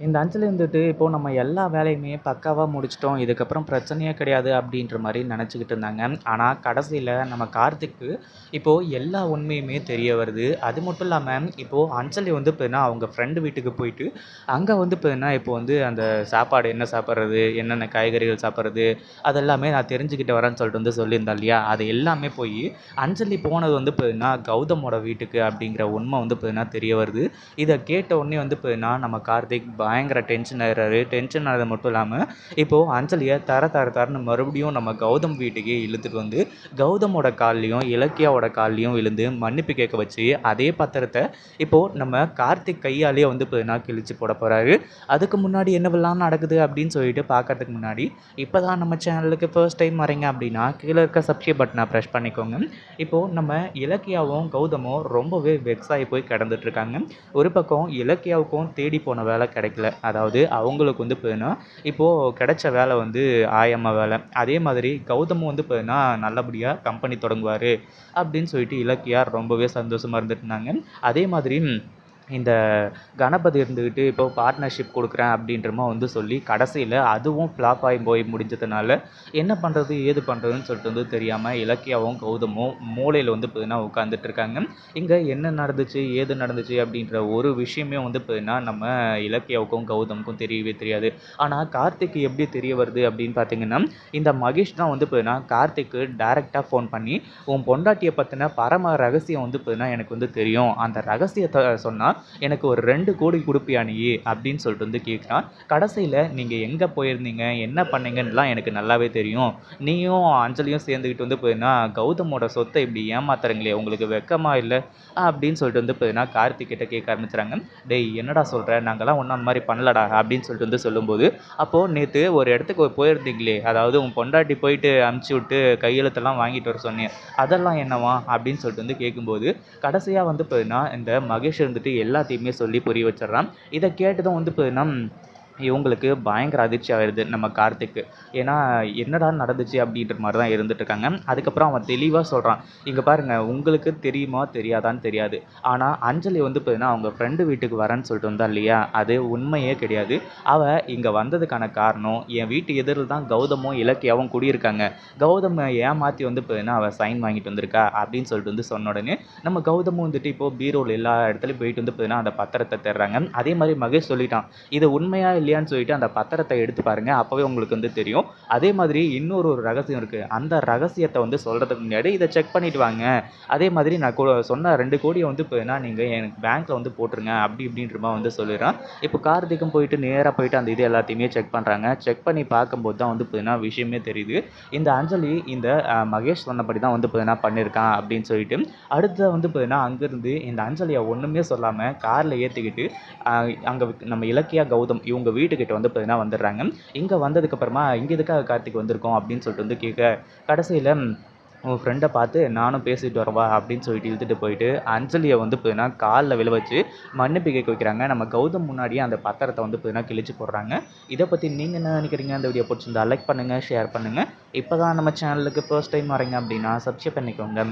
இந்த அஞ்சலி இருந்துட்டு இப்போது நம்ம எல்லா வேலையுமே பக்காவாக முடிச்சிட்டோம். இதுக்கப்புறம் பிரச்சனையே கிடையாது அப்படின்ற மாதிரி நினச்சிக்கிட்டு இருந்தாங்க. ஆனால் கடைசியில் நம்ம கார்த்திக்கு இப்போது எல்லா உண்மையுமே தெரிய வருது. அது மட்டும் இல்லாமல் இப்போது அஞ்சலி வந்து பார்த்தீங்கன்னா அவங்க ஃப்ரெண்டு வீட்டுக்கு போயிட்டு அங்கே வந்து பார்த்தீங்கன்னா இப்போ வந்து அந்த சாப்பாடு என்ன சாப்பிட்றது என்னென்ன காய்கறிகள் சாப்பிட்றது அதெல்லாமே நான் தெரிஞ்சுக்கிட்டு வரேன்னு சொல்லிட்டு வந்து சொல்லியிருந்தா இல்லையா? அது எல்லாமே போய் அஞ்சலி போனது வந்து பார்த்தீங்கன்னா கௌதமோட வீட்டுக்கு அப்படிங்கிற உண்மை வந்து பார்த்தீங்கன்னா தெரிய வருது. இதை கேட்ட உடனே வந்து பார்த்தீங்கன்னா நம்ம கார்த்திக் பயங்கர டென்ஷன் ஆகிறாரு டென்ஷன் ஆகிறது மட்டும் இல்லாமல் இப்போது அஞ்சலியை தர தர தரன்னு மறுபடியும் நம்ம கௌதம் வீட்டுக்கே இழுத்துட்டு வந்து கௌதமோட கால்லையும் இலக்கியாவோட கால்லையும் இழுந்து மன்னிப்பு கேட்க வச்சு அதே பத்திரத்தை இப்போது நம்ம கார்த்திக் கையாலேயே வந்து பார்த்தீங்கன்னா கிழிச்சு போட போகிறாரு அதுக்கு முன்னாடி என்னவெல்லாம் நடக்குது அப்படின்னு சொல்லிட்டு பார்க்கறதுக்கு முன்னாடி இப்போ தான் நம்ம சேனலுக்கு ஃபர்ஸ்ட் டைம் வரீங்க அப்படின்னா கீழே இருக்க சப்ஸ்கிரைப் பட்டனை ப்ரெஷ் பண்ணிக்கோங்க. இப்போது நம்ம இலக்கியாவும் கௌதமும் ரொம்பவே வெக்ஸ் ஆகி போய் கிடந்துட்டு இருக்காங்க. ஒரு பக்கம் இலக்கியாவுக்கும் தேடி போன வேலை கிடைக்கல அதாவது அவங்களுக்கு வந்து பார்த்தீங்கன்னா இப்போது கிடைச்ச வேலை வந்து ஆயம்மா வேலை. அதே மாதிரி கௌதமும் வந்து பார்த்தீங்கன்னா நல்லபடியாக கம்பெனி தொடங்குவார் அப்படின்னு சொல்லிட்டு இலக்கியார் ரொம்பவே சந்தோஷமாக இருந்துட்டு இருந்தாங்க. அதே மாதிரி இந்த கணபதி இருந்துக்கிட்டு இப்போ பார்ட்னர்ஷிப் கொடுக்குறேன் அப்படின்றமா வந்து சொல்லி கடைசியில் அதுவும் ஃப்ளாப் ஆகி போய் முடிஞ்சதுனால என்ன பண்ணுறது ஏது பண்ணுறதுன்னு சொல்லிட்டு வந்து தெரியாமல் இலக்கியாவும் கௌதமும் மூலையில் வந்து பார்த்தீங்கன்னா உட்காந்துட்டு இருக்காங்க. இங்கே என்ன நடந்துச்சு ஏது நடந்துச்சு அப்படின்ற ஒரு விஷயமே வந்து பார்த்தீங்கன்னா நம்ம இலக்கியாவுக்கும் கௌதமுக்கும் தெரியவே தெரியாது. ஆனால் கார்த்திக் எப்படி தெரிய வருது அப்படின்னு பார்த்தீங்கன்னா இந்த மகேஷ் தான் வந்து பார்த்தீங்கன்னா கார்த்திக்கு டேரெக்டாக ஃபோன் பண்ணி உன் பொண்டாட்டியை பற்றின பரம ரகசியம் வந்து பார்த்தீங்கன்னா எனக்கு வந்து தெரியும். அந்த ரகசியத்தை சொன்னால் எனக்கு ஒரு ரெண்டு கோடி கொடுப்பியா நீ? அப்படின்னு சொல்லிட்டு வந்து கேட்குறான் கடைசியில் நீங்கள் எங்கே போயிருந்தீங்க? என்ன பண்ணீங்கன்னுலாம் எனக்கு நல்லாவே தெரியும். நீயும் அஞ்சலியும் சேர்ந்துக்கிட்டு வந்து போயிருந்தா கௌதமோட சொத்தை இப்படி ஏமாத்துறீங்களே உங்களுக்கு வெக்கமா இல்லை? அப்படின்னு சொல்லிட்டு வந்து பார்த்தீங்கன்னா கார்த்திக் கிட்ட கேட்க ஆரம்பிச்சுறாங்க. டேய் என்னடா சொல்கிற நாங்கள்லாம் ஒன்றும் அந்த மாதிரி பண்ணலடா அப்படின்னு சொல்லிட்டு வந்து சொல்லும்போது அப்போது நேற்று ஒரு இடத்துக்கு போயிருந்தீங்களே அதாவது உன் பொண்டாட்டி போயிட்டு அமுச்சு விட்டு கையெழுத்தெல்லாம் வாங்கிட்டு வர சொன்னேன். அதெல்லாம் என்னவா? அப்படின்னு சொல்லிட்டு வந்து கேட்கும்போது கடைசியாக வந்து பார்த்தீங்கன்னா இந்த மகேஷ் இருந்துட்டு எல்லாத்தையுமே சொல்லி புரிய வச்சிடுறான். இதை கேட்டதும் வந்து பார்த்தீங்கன்னா இவங்களுக்கு பயங்கர அதிர்ச்சி ஆயிடுது நம்ம கார்த்திக்கு. ஏன்னா என்னடா நடந்துச்சு அப்படின்ற மாதிரி தான் இருந்துட்டு இருக்காங்க. அதுக்கப்புறம் அவன் தெளிவாக சொல்கிறான் இங்கே பாருங்கள் உங்களுக்கு தெரியுமா தெரியாதான்னு தெரியாது. ஆனால் அஞ்சலி வந்து பார்த்தீங்கன்னா அவங்க ஃப்ரெண்டு வீட்டுக்கு வரேன்னு சொல்லிட்டு வந்தா இல்லையா? அது உண்மையே கிடையாது. அவள் இங்கே வந்ததுக்கான காரணம் என் வீட்டு எதிரில் தான் கௌதமும் இலக்கியாவும் குடியிருக்காங்க. கௌதம் ஏமாற்றி வந்து பார்த்தீங்கன்னா அவள் சைன் வாங்கிட்டு வந்திருக்கா அப்படின்னு சொல்லிட்டு வந்து சொன்ன உடனே நம்ம கௌதமும் வந்துட்டு இப்போ பீரோவில் எல்லா இடத்துலையும் போயிட்டு வந்து பார்த்தீங்கன்னா அந்த பத்திரத்தை தேடுறாங்க. அதே மாதிரி மகேஷ் சொல்லிட்டான் இது உண்மையாக இல்லையான்னு சொல்லிட்டு அந்த பத்திரத்தை எடுத்து பாருங்க. அப்போவே உங்களுக்கு வந்து தெரியும். அதே மாதிரி இன்னொரு ஒரு ரகசியம் இருக்குது அந்த ரகசியத்தை வந்து சொல்கிறதுக்கு முன்னாடி இதை செக் பண்ணிட்டு வாங்க. அதே மாதிரி நான் சொன்ன ரெண்டு கோடியை வந்து இப்போ என்ன நீங்கள் எனக்கு பேங்க்கில் வந்து போட்டுருங்க. அப்படி இப்படின்ற மாதிரி வந்து சொல்லிடுறான். இப்போ கார்த்திக்கும் போயிட்டு நேராக போயிட்டு அந்த இது எல்லாத்தையுமே செக் பண்ணுறாங்க செக் பண்ணி பார்க்கும்போது தான் வந்து பார்த்தீங்கன்னா விஷயமே தெரியுது. இந்த அஞ்சலி இந்த மகேஷ் சொன்னபடி தான் வந்து பார்த்தீங்கன்னா பண்ணியிருக்கான் அப்படின்னு சொல்லிட்டு அடுத்த வந்து பார்த்தீங்கன்னா அங்கேருந்து இந்த அஞ்சலியை ஒன்றுமே சொல்லாமல் காரில் ஏற்றிக்கிட்டு அங்கே நம்ம இலக்கியா கௌதம் இவங்க வீட்டுக்கிட்ட வந்து பார்த்தீங்கன்னா வந்துடுறாங்க. இங்கே வந்ததுக்கப்புறமா இங்கே எதுக்காக கார்த்திக் வந்திருக்கோம்? அப்படின்னு சொல்லிட்டு வந்து கேட்க கடைசியில் உன் ஃப்ரெண்டை பார்த்து நானும் பேசிட்டு வரவா? அப்படின்னு சொல்லிட்டு இழுத்துட்டு போயிட்டு அஞ்சலியை வந்து பார்த்தீங்கன்னா காலில் விழ வச்சு மன்னிப்பு கேட்க வைக்கிறாங்க. நம்ம கௌதம் முன்னாடியே அந்த பத்திரத்தை வந்து பார்த்தீங்கன்னா கிழிச்சு போடுறாங்க. இதை பற்றி நீங்கள் என்ன நினைக்கிறீங்க? அந்த வீடியோ பிடிச்சிருந்தா லைக் பண்ணுங்கள் ஷேர் பண்ணுங்கள் இப்போ தான் நம்ம சேனலுக்கு ஃபர்ஸ்ட் டைம் வரீங்க அப்படின்னா சப்ஸ்கிரைப் பண்ணிக்கோங்க.